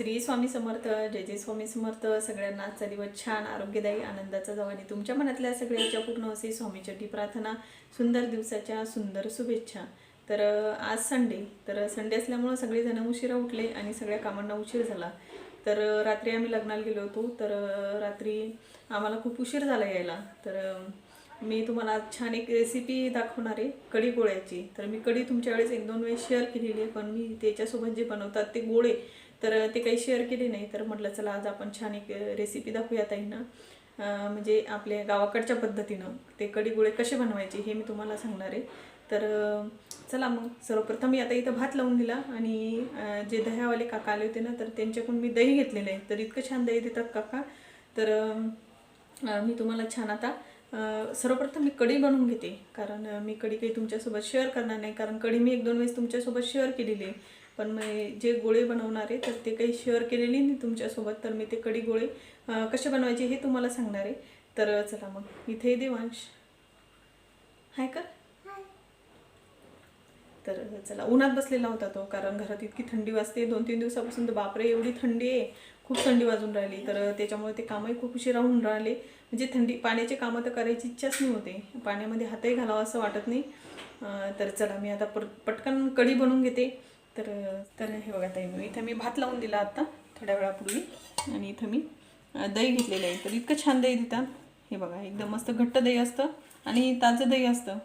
श्री स्वामी समर्थ जय जय स्वामी समर्थ. सगळ्यांना आजचा दिवस छान आरोग्यदायी आनंदाचा जावा. आणि तुमच्या मनातल्या सगळ्यांच्या पूर्ण असे स्वामीचटी प्रार्थना सुंदर दिवसाच्या सुंदर शुभेच्छा. तर आज संडे. तर संडे असल्यामुळं सगळेजण उशिरा उठले आणि सगळ्या कामांना उशीर झाला. तर रात्री आम्ही लग्नाला गेलो होतो. तर रात्री आम्हाला खूप उशीर झाला यायला. तर मी तुम्हाला आज छान एक रेसिपी दाखवणार आहे कढी गोळ्याची तर मी कढी तुमच्या वेळेस एक दोन वेळेस शेअर केलेली आहे पण मी त्याच्यासोबत जे बनवतात ते गोळे तर ते काही शेअर केले नाही. तर म्हटलं चला आज आपण छान एक रेसिपी दाखवूया ताईंना. म्हणजे आपल्या गावाकडच्या पद्धतीनं ते कढी गोळे कसे बनवायचे हे मी तुम्हाला सांगणार आहे. तर चला मग सर्वप्रथम मी आता इथं भात लावून दिला आणि जे दह्यावाले काका आले होते ना तर त्यांच्याकडून मी दही घेतलेलं आहे. तर इतकं छान दही देतात काका. तर मी तुम्हाला छान आता सर्वप्रथम मी कढी बनवून घेते. कारण मी कढी काही तुमच्यासोबत शेअर करणार नाही. कारण कढी मी एक दोन वेळेस तुमच्यासोबत शेअर केलेली आहे. पण मी जे गोळे बनवणार आहे तर ते काही शेअर केलेले नाही तुमच्यासोबत तर मी ते कढी गोळे कसे बनवायचे हे तुम्हाला सांगणार आहे. तर चला मग इथे देवांश. हाय कर. तर चला उन्हात बसलेला होता तो कारण घरात इतकी थंडी वाजते. दोन तीन दिवसापासून तर बापरे एवढी थंडी आहे. खूप थंडी वाजून राहिली. तर त्याच्यामुळे ते कामही खूप उशिरा होऊन राहिले. म्हणजे थंडी पाण्याचे कामं तर करायची इच्छाच नाही होते. पाण्यामध्ये हातही घालावं असं वाटत नाही. तर चला मी आता पटकन कढी बनवून घेते. तर तर हे बघा ताई मी इथं मी भात लावून दिला आता थोड्या वेळापूर्वी. आणि इथं मी दही घेतलेलं आहे. तर इतकं छान दही देतात हे बघा एकदम मस्त घट्ट दही असतं आणि ताजं दही असतं.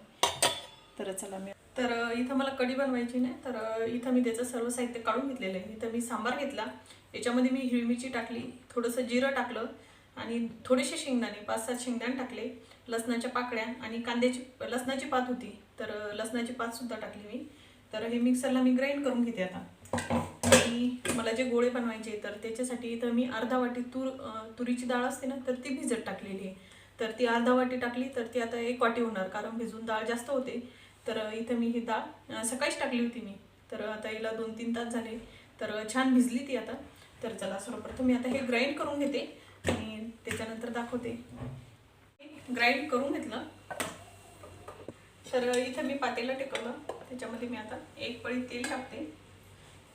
तर चला मी तर इथं मला कढी बनवायची नाही. तर इथं मी त्याचं सर्व साहित्य काढून घेतलेलं आहे. इथं मी सांबार घेतला. याच्यामध्ये मी हिरवी मिरची टाकली. थोडंसं जिरं टाकलं. आणि थोडेसे शेंगदाणे पाच सात शेंगदाणे टाकले. लसणाच्या पाकळ्या आणि कांद्याची लसणाची पात होती. तर लसणाची पातसुद्धा टाकली मी. तर हे मिक्सरला मी ग्राइंड करून घेते आता. आणि मला जे गोळे बनवायचे तर त्याच्यासाठी इथं मी अर्धा वाटी तूर तुरीची डाळ असते ना तर ती भिजत टाकलेली आहे. तर ती अर्धा वाटी टाकली तर ती आता एक वाटी होणार कारण भिजून डाळ जास्त होते. तर इथं मी ही डाळ सकाळीच टाकली होती मी. तर आता हिला दोन तीन तास झाले. तर छान भिजली ती आता. तर चला सर्वप्रथम मी आता हे ग्राइंड करून घेते. आणि त्याच्यानंतर दाखवते. ग्राइंड करून घेतलं. तर इथं मी पातेला टेकवलं. त्याच्यामध्ये मी आता एक पळी तेल टाकते.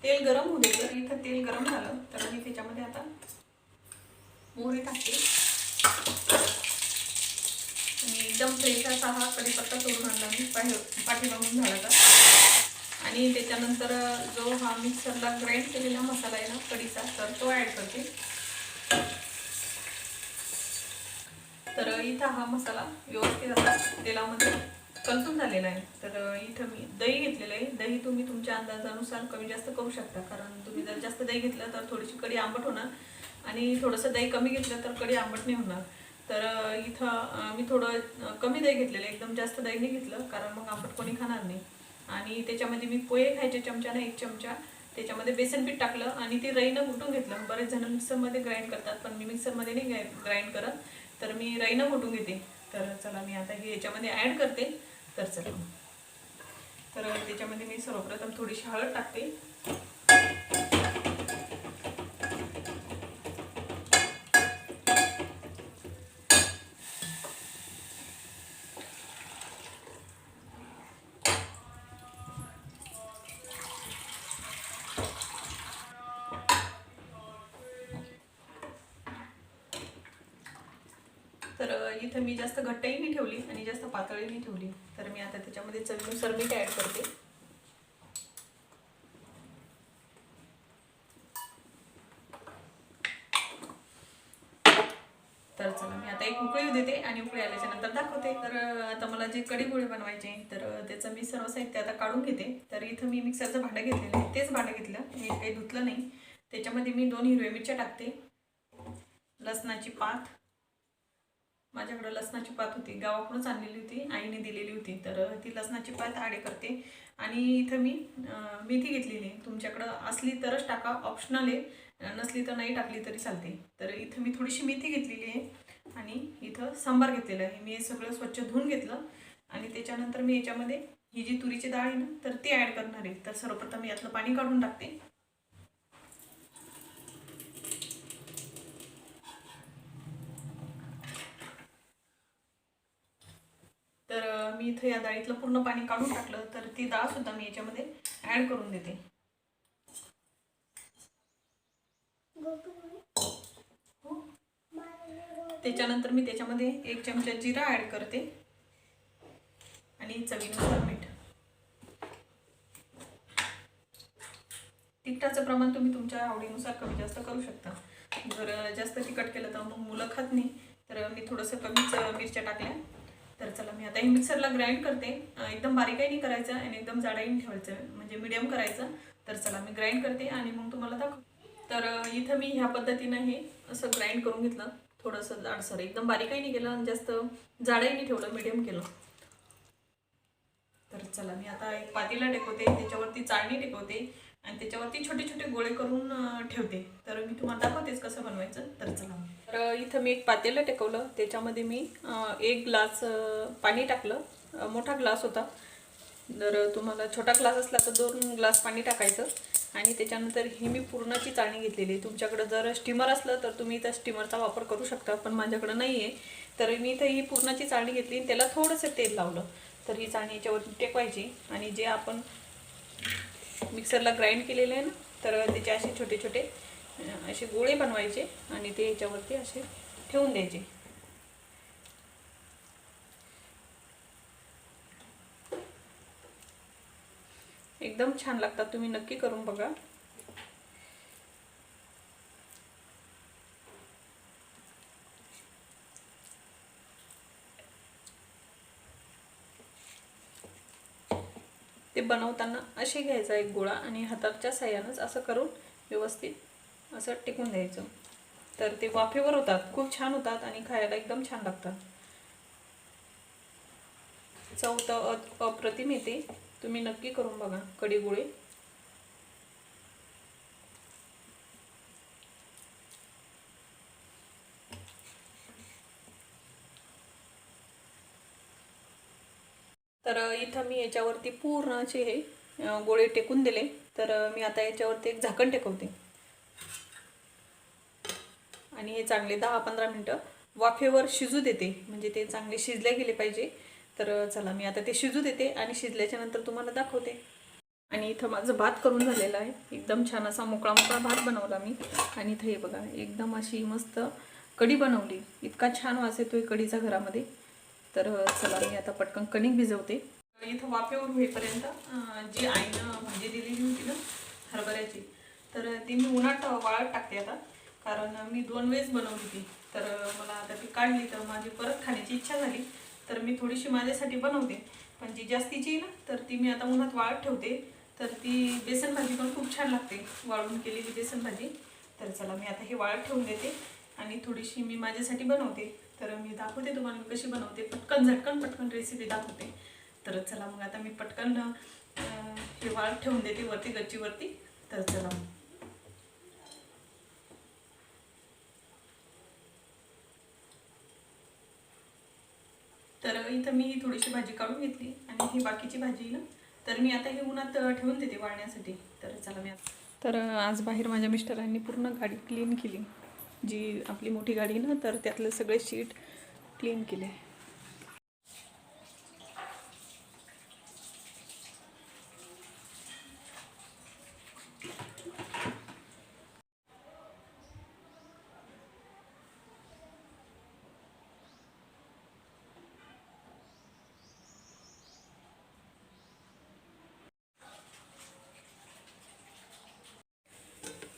तेल गरम होऊ दे इथं तेल गरम झालं तर मी त्याच्यामध्ये आता मोहरी टाकते. आणि एकदम फ्रेश असा हा कढीपत्ता तोडून आणला मी पाठी पाठीमागून झाडाचा आणि त्याच्यानंतर जो हा मिक्सरला ग्राइंड केलेला मसाला आहे ना कढीचा तर तो ॲड करते. तर इथं हा मसाला व्यवस्थित असा तेलामध्ये कन्फर्म झालेला आहे. तर इथं मी दही घेतलेलं आहे. दही तुम्ही तुमच्या अंदाजानुसार कमी जास्त करू शकता. कारण तुम्ही जर जास्त दही घेतलं तर थोडीशी कढी आंबट होणार. आणि थोडंसं दही कमी घेतलं तर कढी आंबट नाही होणार. तर इथं मी थोडं कमी दही घेतलेलं एकदम जास्त दही नाही घेतलं. कारण मग आंबट कोणी खाणार नाही. आणि त्याच्यामध्ये मी पोहे खायचे चमच्यानं एक चमचा. त्याच्यामध्ये बेसन पीठ टाकलं आणि ते रईनं घुटून घेतलं. बरेच जण मिक्सरमध्ये ग्राइंड करतात पण मी मिक्सरमध्ये नाही ग्राइंड करत. तर मी रईनं घुटून घेते. तर चला मी आता हे याच्यामध्ये ॲड करते. तर चला. तर त्याच्यामध्ये मी सर्वप्रथम थोडीशी हळद टाकते तर इथं मी जास्त घट्टही नाही ठेवली आणि जास्त पातळही नाही ठेवली. तर मी आता त्याच्यामध्ये चवीनुसार मीठ ॲड करते. तर चला मी आता एक उकळी देते आणि उकळी आल्याच्यानंतर दाखवते. तर आता मला जे कढी गोळे बनवायचे तर त्याचं मी सर्व साहित्य आता काढून घेते. तर इथं मी मिक्सरचं भांडं घेतलेलं आहे. तेच भांडं घेतलं. मी काही धुतलं नाही. त्याच्यामध्ये मी दोन हिरव्या मिरच्या टाकते. लसणाची पात. माझ्याकडं लसणाची पात होती. गावाकडूनच आणलेली होती. आईने दिलेली होती. तर ती लसणाची पात आडे करते. आणि इथं मी मेथी घेतलेली आहे. तुमच्याकडं असली तरच टाका. ऑप्शनल आहे. नसली तर नाही टाकली तरी चालते. तर इथं मी थोडीशी मेथी घेतलेली आहे. आणि इथं सांबार घेतलेला आहे. मी हे सगळं स्वच्छ धुवून घेतलं. आणि त्याच्यानंतर मी याच्यामध्ये ही जी तुरीची डाळ आहे ना तर ती ॲड करणार आहे. तर सर्वप्रथम यातलं पाणी काढून टाकते तर अं, मी इथं या डाळीतलं पूर्ण पाणी काढून टाकलं तर ती डाळ सुद्धा मी याच्यामध्ये ॲड करून देते. हो. त्याच्यानंतर मी त्याच्यामध्ये एक चमचा जिरा ॲड करते. आणि चवीनुसार मीठ. तिखटाचं प्रमाण तुम्ही तुमच्या आवडीनुसार कमी जास्त करू शकता. जर जास्त तिखट केलं तर मग मुलं खात नाही. तर मी थोडंसं कमीच मिरच्या टाकल्या. तर चला मी आता हे मिक्सरला ग्राइंड करते. एकदम बारीकही नाही करायचं आणि एकदम जाडाही ठेवायचं म्हणजे मीडियम करायचं. तर चला मी ग्राइंड करते आणि मग तुम्हाला दाखव तर इथं मी ह्या पद्धतीनं हे असं ग्राइंड करून घेतलं. थोडंसं जाडसर एकदम बारीकही नाही केलं आणि जास्त जाडही नाही ठेवलं मिडियम केलं. तर चला मी आता एक पातीला टेकवते त्याच्यावरती चाळणी टेकवते. आणि त्याच्यावरती छोटे छोटे गोळे करून ठेवते. तर मी तुम्हाला दाखवतेच कसं बनवायचं. तर चला. तर इथं मी एक पातेलं टेकवलं. त्याच्यामध्ये मी एक ग्लास पाणी टाकलं. मोठा ग्लास होता. जर तुम्हाला छोटा ग्लास असला तर दोन ग्लास पाणी टाकायचं. आणि त्याच्यानंतर ही मी पूर्णाची चाळणी घेतलेली आहे. तुमच्याकडं जर स्टीमर असलं तर तुम्ही त्या स्टीमरचा वापर करू शकता पण माझ्याकडं नाही आहे तर मी इथं ही पूर्णाची चाळणी घेतली आणि त्याला थोडंसं तेल लावलं. तर ही चाळणी याच्यावरती टेकवायची. आणि जे आपण मिक्सरला ग्राइंड केलेले आहे ना तर त्याचे असे छोटे छोटे असे गोळे बनवायचे आणि ते याच्यावरती असे ठेवून द्यायचे. एकदम छान लागतात तुम्ही नक्की करून बघा. ते बनवताना असे घ्यायचा एक गोळा आणि हाताच्या साह्यानंच असं करून व्यवस्थित असं टिकून द्यायचं. तर ते वाफेवर होतात खूप छान होतात आणि खायला एकदम छान लागतात. चौथं अप्रतिम येते. तुम्ही नक्की करून बघा कडी गोळे तर इथं मी याच्यावरती पूर्ण असे हे गोळे टेकून दिले. तर मी आता याच्यावरती एक झाकण टेकवते. आणि हे चांगले दहा पंधरा मिनटं वाफेवर शिजू देते. म्हणजे ते चांगले शिजले गेले पाहिजे. तर चला मी आता ते शिजू देते आणि शिजल्याच्या नंतर तुम्हाला दाखवते. आणि इथं माझं भात करून झालेलं आहे. एकदम छान असा मोकळा मोकळा भात बनवला मी. आणि इथं हे बघा एकदम अशी मस्त कढी बनवली. इतका छान वास येतोय कढीचा घरामध्ये. तर चला मी आता पटकन कणिक भिजवते. इथं वाफेवर होईपर्यंत जी आईनं भाजी दिलेली होती ना हरभऱ्याची तर ती मी उन्हात वाळत टाकते आता. कारण मी दोन वेळेस बनवली ती. तर मला आता ती काढली तर माझी परत खाण्याची इच्छा झाली. तर मी थोडीशी माझ्यासाठी बनवते. पण जी जास्तीची ना तर ती मी आता उन्हात वाळत ठेवते. तर ती बेसन भाजी पण खूप छान लागते वाळून केलेली बेसन भाजी. तर चला मी आता हे वाळत ठेवून देते आणि थोडीशी मी माझ्यासाठी बनवते. तर मी दाखवते तुम्हाला मी कशी बनवते. पटकन झटकन पटकन रेसिपी दाखवते. तर चला मग आता मी पटकन हे वाळ ठेवून देते वरती गच्चीवरती. तर चला मग. तर इथं मी ही थोडीशी भाजी काढून घेतली आणि ही बाकीची भाजी ना तर मी आता हे उन्हात ठेवून देते वाळण्यासाठी. तर चला मी आता. तर आज बाहेर माझ्या मिस्टरांनी पूर्ण गाडी क्लीन केली. जी आपली मोठी गाडी ना तर त्यातलं सगळे शीट क्लीन केले.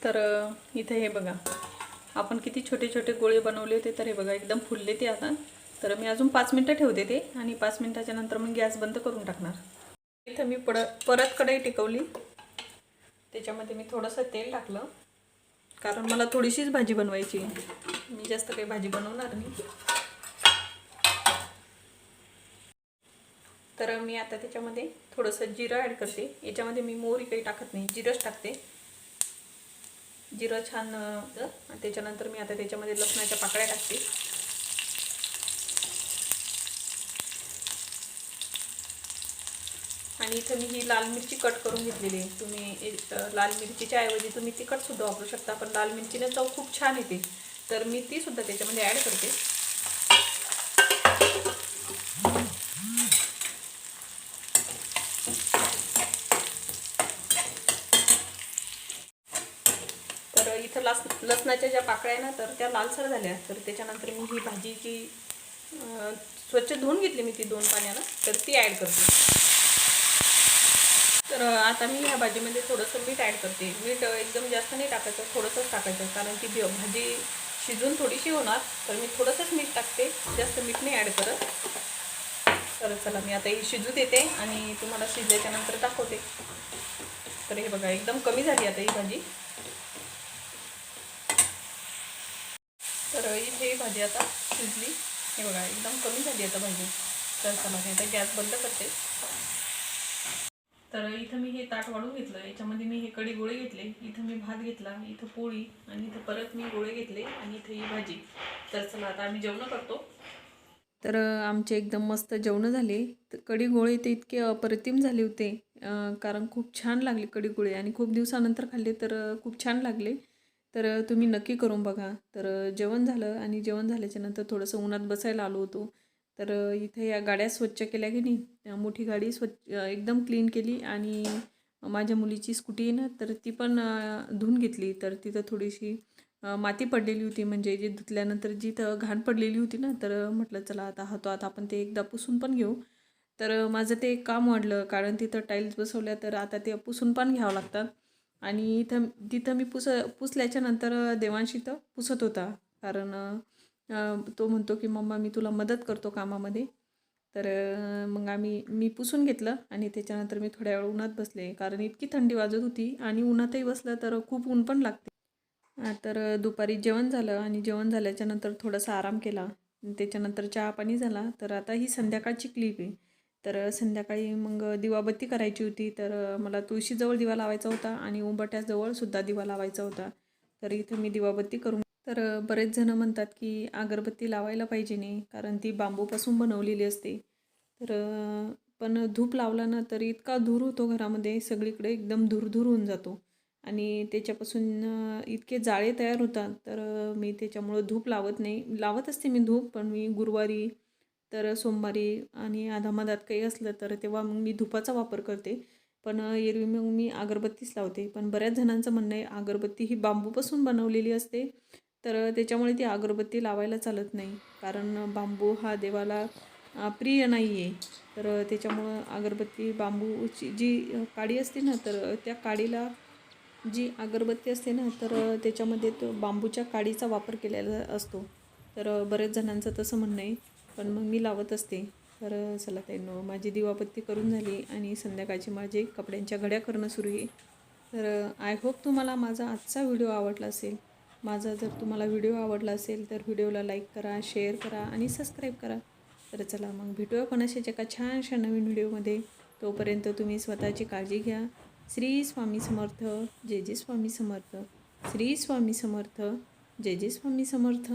तर इथं इथे हे बघा. आपण किती छोटे छोटे गोळे बनवले होते तर हे बघा एकदम फुलले ते आता. तर मी अजून पाच मिनटं ठेवते ते आणि पाच मिनटाच्या नंतर मग गॅस बंद करून टाकणार. इथं मी पड परत कढई टिकवली. त्याच्यामध्ये मी थोडंसं तेल टाकलं. कारण मला थोडीशीच भाजी बनवायची आहे. मी जास्त काही भाजी बनवणार नाही. तर मी आता त्याच्यामध्ये थोडंसं जिरं ॲड करते. याच्यामध्ये मी मोहरी काही टाकत नाही. जिरंच टाकते. जिरं छान आणि त्याच्यानंतर मी आता त्याच्यामध्ये लसणाच्या पाकळ्या टाकते. आणि इथं मी ही लाल मिरची कट करून घेतलेली आहे. तुम्ही लाल मिरचीच्या ऐवजी तुम्ही तिखटसुद्धा वापरू शकता पण लाल मिरचीने चव खूप छान येते. तर मी तीसुद्धा त्याच्यामध्ये ॲड करते तर इथं लस लसणाच्या ज्या पाकळ्या आहे ना तर त्या लालसर झाल्या. तर त्याच्यानंतर मी ही भाजीची स्वच्छ धुवून घेतली मी ती दोन पाण्यानं तर ती ॲड करते. तर आता मी ह्या भाजीमध्ये थोडंसं मीठ ॲड करते. मीठ एकदम जास्त नाही टाकायचं थोडंसंच टाकायचं. कारण ती भाजी शिजून थोडीशी होणार. तर मी थोडंसंच मीठ टाकते. जास्त मीठ नाही ॲड करत. तर चला मी आता ही शिजू देते आणि तुम्हाला शिजल्याच्यानंतर दाखवते. तर हे बघा एकदम कमी झाली आता ही भाजी. तर हे ही भाजी आता शिजली. हे बघा एकदम कमी झाली आता भाजी. तर चला आता गॅस बंद करते. तर इथं मी हे ताट वाढून घेतलं. याच्यामध्ये मी हे कडी गोळे घेतले. इथं मी भात घेतला इथं पोळी आणि इथं परत मी गोळे घेतले आणि इथं ही भाजी. तर चला आता आम्ही जेवण करतो. तर आमचे एकदम मस्त जेवणं झाले. तर कढी गोळे ते इतके अप्रतिम झाले होते. कारण खूप छान लागले कढी गोळे. आणि खूप दिवसानंतर खाल्ले तर खूप छान लागले. तर तुम्ही नक्की करून बघा. तर जेवण झालं आणि जेवण झाल्याच्यानंतर थोडंसं उन्हात बसायला आलो होतो. तर इथे या गाड्या स्वच्छ केल्या की नाही? मोठी गाडी स्वच्छ एकदम क्लीन केली आणि माझ्या मुलीची स्कूटी आहे ना तर ती पण धुवून घेतली. तर तिथं थोडीशी माती पडलेली होती. म्हणजे जी धुतल्यानंतर जी तर घाण पडलेली होती ना तर म्हटलं चला आता हातो आता आपण ते एकदा पुसून पण घेऊ. तर माझं ते काम वाढलं. कारण तिथं टाईल्स बसवल्या तर आता ते पुसून पण घ्यावं लागतात आणि इथं तिथं मी पुस पुसल्याच्यानंतर देवांशी तर पुसत होता. कारण तो म्हणतो की मम्मा मी तुला मदत करतो कामामध्ये. तर मग आम्ही मी पुसून घेतलं आणि त्याच्यानंतर मी थोड्या वेळ उन्हात बसले. कारण इतकी थंडी वाजत होती आणि उन्हातही बसलं तर खूप ऊन पण लागते. तर दुपारी जेवण झालं आणि जेवण झाल्याच्यानंतर थोडासा आराम केला. त्याच्यानंतर चहा पाणी झाला. तर आता ही संध्याकाळची क्लिप आहे. तर संध्याकाळी मग दिवाबत्ती करायची होती तर मला तुळशीजवळ दिवा लावायचा होता आणि उंबट्याजवळ सुद्धा दिवा लावायचा होता. तर इथं मी दिवाबत्ती करून तर बरेच जणं म्हणतात की अगरबत्ती लावायला पाहिजे नाही कारण ती बांबूपासून बनवलेली असते. तर पण धूप लावला ना तर इतका धूर होतो घरामध्ये सगळीकडे एकदम धूर होऊन जातो. आणि त्याच्यापासून इतके जाळे तयार होतात तर मी त्याच्यामुळं धूप लावत नाही. लावत असते मी धूप पण मी गुरुवारी तर सोमवारी आणि आधामधात काही असलं तर तेव्हा मग मी धुपाचा वापर करते. पण एरवी मग मी अगरबत्तीच लावते. पण बऱ्याच जणांचं म्हणणं आहे अगरबत्ती ही बांबूपासून बनवलेली असते. तर त्याच्यामुळे ती अगरबत्ती लावायला चालत नाही. कारण बांबू हा देवाला प्रिय नाही आहे तर त्याच्यामुळं अगरबत्ती बांबूची जी काडी असते ना तर त्या काडीला जी अगरबत्ती असते ना तर त्याच्यामध्ये तो बांबूच्या काडीचा वापर केलेला असतो. तर बरेच जणांचं तसं म्हणणं आहे. पण मग मी लावत असते. तर चला ताईंनो माझी दिवाबत्ती करून झाली आणि संध्याकाळची माझे कपड्यांच्या घड्या करणं सुरू आहे. तर आय होप तुम्हाला माझा आजचा व्हिडिओ आवडला असेल. माझा जर तुम्हाला व्हिडिओ आवडला असेल तर व्हिडिओला लाईक करा शेअर करा आणि सबस्क्राईब करा. तर चला मग भेटूया कोणाशाच एका छानशा नवीन व्हिडिओमध्ये. तोपर्यंत तुम्ही स्वतःची काळजी घ्या. श्री स्वामी समर्थ जय जय स्वामी समर्थ. श्री स्वामी समर्थ जय जय स्वामी समर्थ.